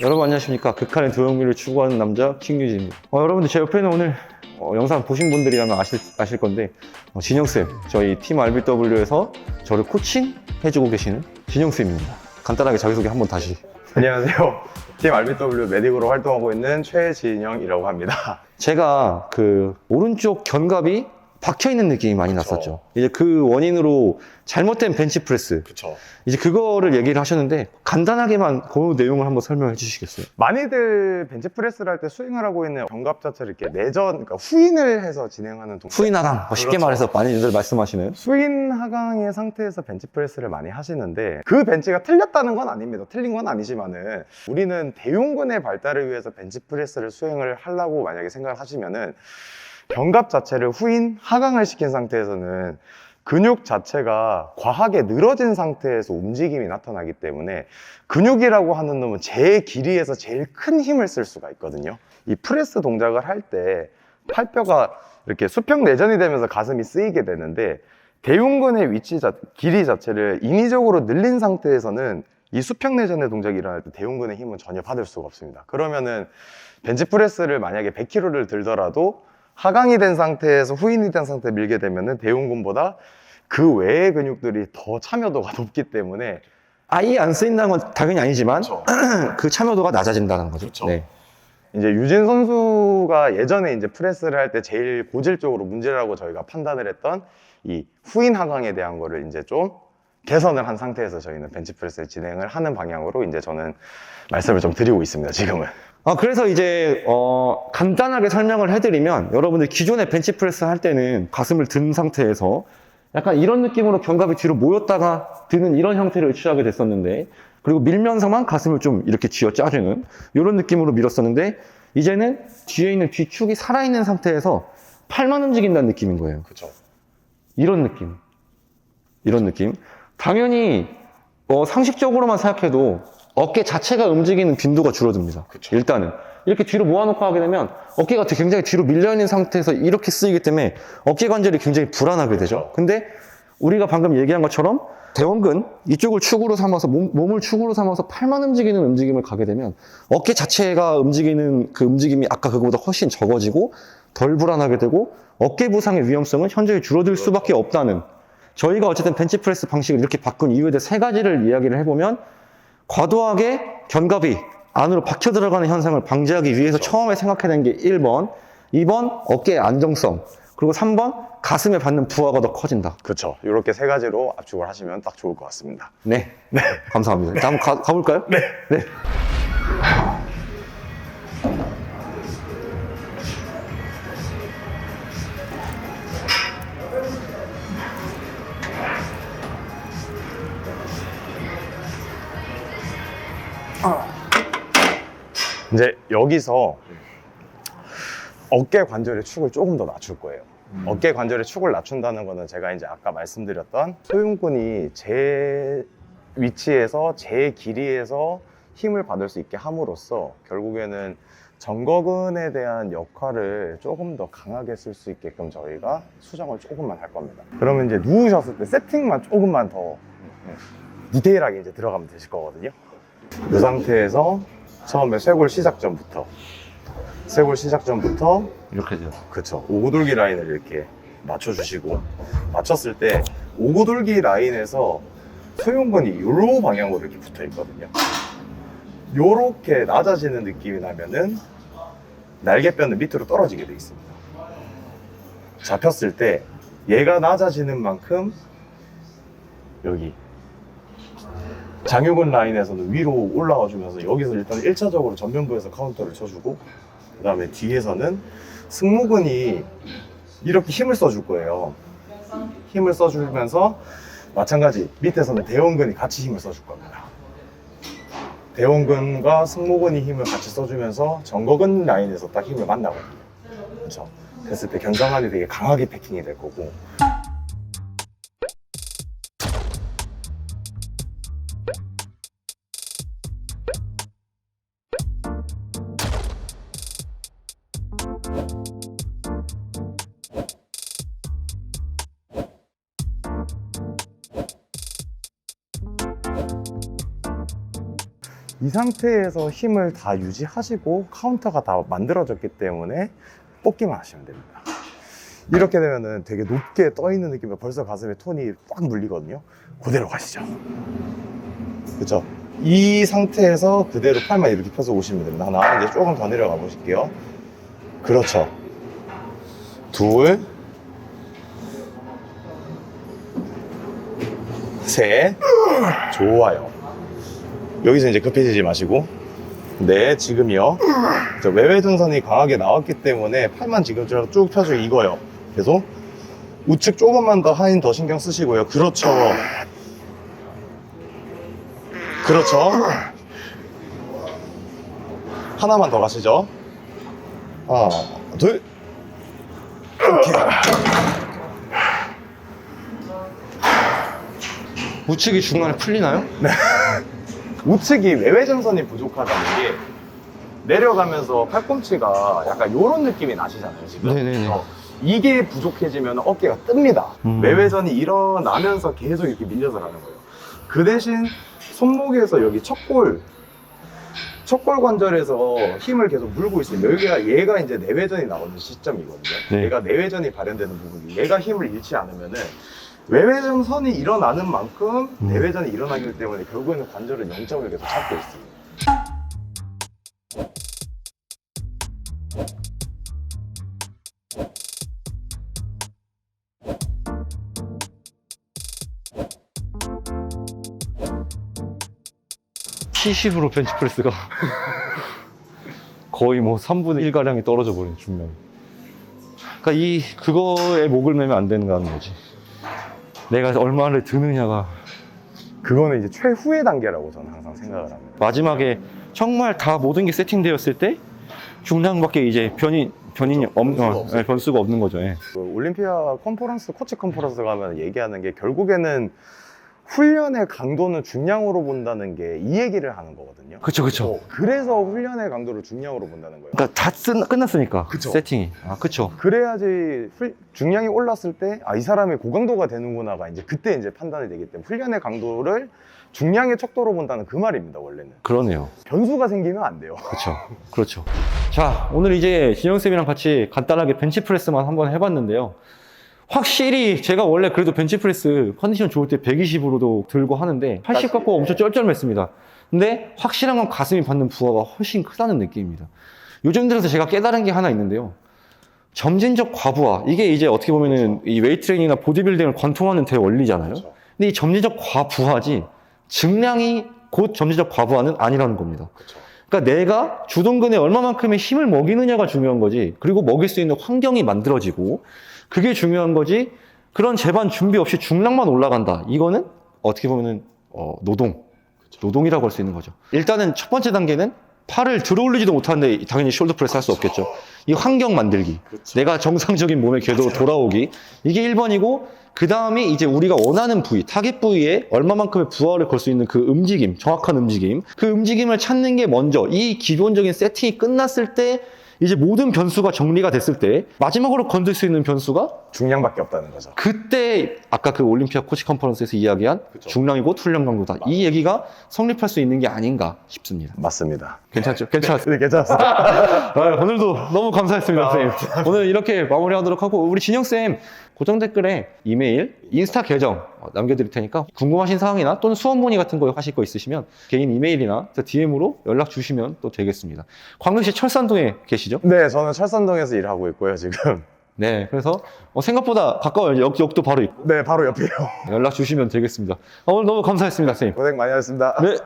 여러분 안녕하십니까 극한의 도형미를 추구하는 남자 킹유진입니다 어, 여러분들 제 옆에는 오늘 어, 영상 보신 분들이라면 아실, 아실 건데 어, 진영쌤 저희 팀 RBW에서 저를 코칭 해주고 계시는 진영쌤입니다 간단하게 자기소개 한번 다시 안녕하세요. 팀 RBW 메딕으로 활동하고 있는 최진영이라고 합니다. 제가 그 오른쪽 견갑이 박혀 있는 느낌이 많이 그쵸. 났었죠 이제 그 원인으로 잘못된 벤치프레스 그쵸. 이제 그거를 얘기를 하셨는데 간단하게만 그 내용을 한번 설명해 주시겠어요? 많이들 벤치프레스를 할 때 스윙을 하고 있는 견갑 자체를 이렇게 내전, 그러니까 후인을 해서 진행하는 동작. 후인 하강 뭐 쉽게 그렇죠. 말해서 많이들 말씀하시는 스윙 하강의 상태에서 벤치프레스를 많이 하시는데 그 벤치가 틀렸다는 건 아닙니다. 틀린 건 아니지만은 우리는 대흉근의 발달을 위해서 벤치프레스를 수행을 하려고 만약에 생각을 하시면은 견갑 자체를 후인 하강을 시킨 상태에서는 근육 자체가 과하게 늘어진 상태에서 움직임이 나타나기 때문에 근육이라고 하는 놈은 제 길이에서 제일 큰 힘을 쓸 수가 있거든요. 이 프레스 동작을 할 때 팔뼈가 이렇게 수평 내전이 되면서 가슴이 쓰이게 되는데 대흉근의 위치 자, 길이 자체를 인위적으로 늘린 상태에서는 이 수평 내전의 동작이 일어날 때 대흉근의 힘은 전혀 받을 수가 없습니다. 그러면은 벤치프레스를 만약에 100kg를 들더라도 하강이 된 상태에서 후인이 된 상태에 밀게 되면은 대흉근보다 그 외의 근육들이 더 참여도가 높기 때문에 아예 안 쓰인다는 건 당연히 아니지만 그렇죠. 그 참여도가 낮아진다는 거죠. 그렇죠. 네. 이제 유진 선수가 예전에 이제 프레스를 할 때 제일 고질적으로 문제라고 저희가 판단을 했던 이 후인 하강에 대한 거를 이제 좀 개선을 한 상태에서 저희는 벤치프레스를 진행을 하는 방향으로 이제 저는 말씀을 좀 드리고 있습니다, 지금은. 아, 그래서 이제 어, 간단하게 설명을 해드리면 여러분들 기존에 벤치프레스 할 때는 가슴을 든 상태에서 약간 이런 느낌으로 견갑이 뒤로 모였다가 드는 이런 형태를 취하게 됐었는데 그리고 밀면서만 가슴을 좀 이렇게 쥐어 짜주는 이런 느낌으로 밀었었는데 이제는 뒤에 있는 뒤축이 살아있는 상태에서 팔만 움직인다는 느낌인 거예요. 그렇죠. 이런 느낌. 이런 느낌. 당연히 어, 상식적으로만 생각해도 어깨 자체가 움직이는 빈도가 줄어듭니다. 그쵸. 일단은 이렇게 뒤로 모아놓고 하게 되면 어깨가 굉장히 뒤로 밀려 있는 상태에서 이렇게 쓰이기 때문에 어깨 관절이 굉장히 불안하게 되죠. 근데 우리가 방금 얘기한 것처럼 대원근 이쪽을 축으로 삼아서 몸, 몸을 축으로 삼아서 팔만 움직이는 움직임을 가게 되면 어깨 자체가 움직이는 그 움직임이 아까 그거보다 훨씬 적어지고 덜 불안하게 되고 어깨 부상의 위험성은 현저히 줄어들 수밖에 없다는 저희가 어쨌든 벤치프레스 방식을 이렇게 바꾼 이유에 대해 세 가지를 이야기를 해보면 과도하게 견갑이 안으로 박혀 들어가는 현상을 방지하기 위해서 처음에 생각해낸 게 1번, 2번 어깨의 안정성, 그리고 3번 가슴에 받는 부하가 더 커진다. 그렇죠. 이렇게 세 가지로 압축을 하시면 딱 좋을 것 같습니다. 네. 감사합니다. 일단 한번 가, 가볼까요? 네. 네. 이제 여기서 어깨 관절의 축을 조금 더 낮출 거예요. 어깨 관절의 축을 낮춘다는 거는 제가 이제 아까 말씀드렸던 소흉근이 제 위치에서 제 길이에서 힘을 받을 수 있게 함으로써 결국에는 정거근에 대한 역할을 조금 더 강하게 쓸 수 있게끔 저희가 수정을 조금만 할 겁니다. 그러면 이제 누우셨을 때 세팅만 조금만 더 디테일하게 이제 들어가면 되실 거거든요. 이 상태에서 처음에 쇄골 시작 전부터 쇄골 시작 전부터 이렇게 돼요. 그쵸 오고돌기 라인을 이렇게 맞춰주시고 맞췄을 때 오고돌기 라인에서 소흉근이 요로 방향으로 이렇게 붙어 있거든요 요렇게 낮아지는 느낌이 나면은 날개뼈는 밑으로 떨어지게 돼 있습니다 잡혔을 때 얘가 낮아지는 만큼 여기 장유근 라인에서는 위로 올라와 주면서 여기서 일단 1차적으로 전면부에서 카운터를 쳐주고 그 다음에 뒤에서는 승모근이 이렇게 힘을 써줄 거예요. 힘을 써주면서 마찬가지 밑에서는 대원근이 같이 힘을 써줄 겁니다. 대원근과 승모근이 힘을 같이 써주면서 정거근 라인에서 딱 힘을 만나거든요 그렇죠? 그랬을 때 견상안이 되게 강하게 패킹이 될 거고 이 상태에서 힘을 다 유지하시고 카운터가 다 만들어졌기 때문에 뽑기만 하시면 됩니다. 이렇게 되면은 되게 높게 떠 있는 느낌이 벌써 가슴에 톤이 꽉 물리거든요. 그대로 가시죠. 그렇죠. 이 상태에서 그대로 팔만 이렇게 펴서 오시면 됩니다. 하나, 이제 조금 더 내려가 보실게요. 그렇죠. 둘, 셋, 좋아요. 여기서 이제 급해지지 마시고, 네, 지금이요. 저 외회전선이 강하게 나왔기 때문에 팔만 지금처럼 쭉 펴주고 이거요. 계속 우측 조금만 더 하인 더 신경 쓰시고요. 그렇죠. 그렇죠. 하나만 더 가시죠. 하나, 둘. 오케이. 우측이 중간에 풀리나요? 우측이 외회 전선이 부족하다는 게 내려가면서 팔꿈치가 약간 이런 느낌이 나시잖아요 지금 네네네. 어, 이게 부족해지면 어깨가 뜹니다 음. 외회전이 일어나면서 계속 이렇게 밀려서 가는 거예요 그 대신 손목에서 여기 척골 척골 관절에서 힘을 계속 물고 있어요 여기가 얘가 이제 내외전이 나오는 시점이거든요 네. 얘가 내외전이 발현되는 부분이 얘가 힘을 잃지 않으면은 외회전 선이 일어나는 만큼 음. 내외전이 일어나기 때문에 결국에는 관절은 0점을 계속 찾고 있습니다. P10으로 벤치프레스가 거의 뭐 3분의 1가량이 떨어져 버린 중량. 그러니까 이 그거에 목을 매면 안 된다는 거지. 내가 얼마를 드느냐가 그거는 이제 최후의 단계라고 저는 항상 생각을 합니다. 마지막에 정말 다 모든 게 세팅되었을 때 중량밖에 이제 변이 변인이 없, 변수가 어, 없어요. 예, 변수가 없는 거죠. 예. 그 올림피아 컨퍼런스, 코치 컨퍼런스 가면 얘기하는 게 결국에는 훈련의 강도는 중량으로 본다는 게 이 얘기를 하는 거거든요. 그쵸 그쵸. 어, 그래서 훈련의 강도를 중량으로 본다는 거예요. 그러니까 다 끝, 끝났으니까 그쵸. 세팅이. 아 그쵸. 그래야지 훌- 중량이 올랐을 때, 아, 이 사람이 고강도가 되는구나가 이제 그때 이제 판단이 되기 때문에 훈련의 강도를 중량의 척도로 본다는 그 말입니다, 원래는. 그러네요. 변수가 생기면 안 돼요. 그렇죠. 그렇죠. 자, 오늘 이제 진영쌤이랑 같이 간단하게 벤치프레스만 한번 해봤는데요. 확실히 제가 원래 그래도 벤치프레스 컨디션 좋을 때 120으로도 들고 하는데 80 갖고 엄청 쩔쩔맸습니다. 근데 확실한 건 가슴이 받는 부하가 훨씬 크다는 느낌입니다. 요즘 들어서 제가 깨달은 게 하나 있는데요. 점진적 과부하. 이게 이제 어떻게 보면은 이 웨이트 트레이닝이나 보디빌딩을 관통하는 대원리잖아요. 그렇죠. 근데 이 점진적 과부하지 증량이 곧 점진적 과부하는 아니라는 겁니다. 그렇죠. 그러니까 내가 주둔근에 얼마만큼의 힘을 먹이느냐가 중요한 거지. 그리고 먹일 수 있는 환경이 만들어지고 그게 중요한 거지. 그런 제반 준비 없이 중량만 올라간다. 이거는 어떻게 보면은 어, 노동, 노동이라고 할 수 있는 거죠. 일단은 첫 번째 단계는 팔을 들어올리지도 못하는데 당연히 숄더 프레스 할 수 없겠죠. 이 환경 만들기. 그렇죠. 내가 정상적인 몸의 궤도로 돌아오기. 이게 1번이고, 그 다음이 이제 우리가 원하는 부위, 타겟 부위에 얼마만큼의 부하를 걸 수 있는 그 움직임, 정확한 움직임. 그 움직임을 찾는 게 먼저, 이 기본적인 세팅이 끝났을 때, 이제 모든 변수가 정리가 됐을 때, 마지막으로 건들 수 있는 변수가 중량밖에 없다는 거죠. 그때 아까 그 올림피아 코치 컨퍼런스에서 이야기한 그쵸. 중량이고 훈련 강도다. 이 얘기가 성립할 수 있는 게 아닌가 싶습니다. 맞습니다. 괜찮죠? 괜찮았어요. 네, 괜찮았습니다. 아, 오늘도 너무 감사했습니다, 아, 선생님. 오늘 이렇게 마무리하도록 하고, 우리 진영 쌤 고정 댓글에 이메일, 인스타 계정 어, 남겨드릴 테니까 궁금하신 사항이나 또는 수업 문의 같은 거 하실 거 있으시면 개인 이메일이나 DM으로 연락 주시면 또 되겠습니다. 광역시 철산동에 계시죠? 네, 저는 철산동에서 일하고 있고요, 지금. 네, 그래서 어, 생각보다 가까워요. 역, 역도 바로 있고 네, 바로 옆이에요. 연락 주시면 되겠습니다. 어, 오늘 너무 감사했습니다, 선생님. 고생 많이 하셨습니다. 네,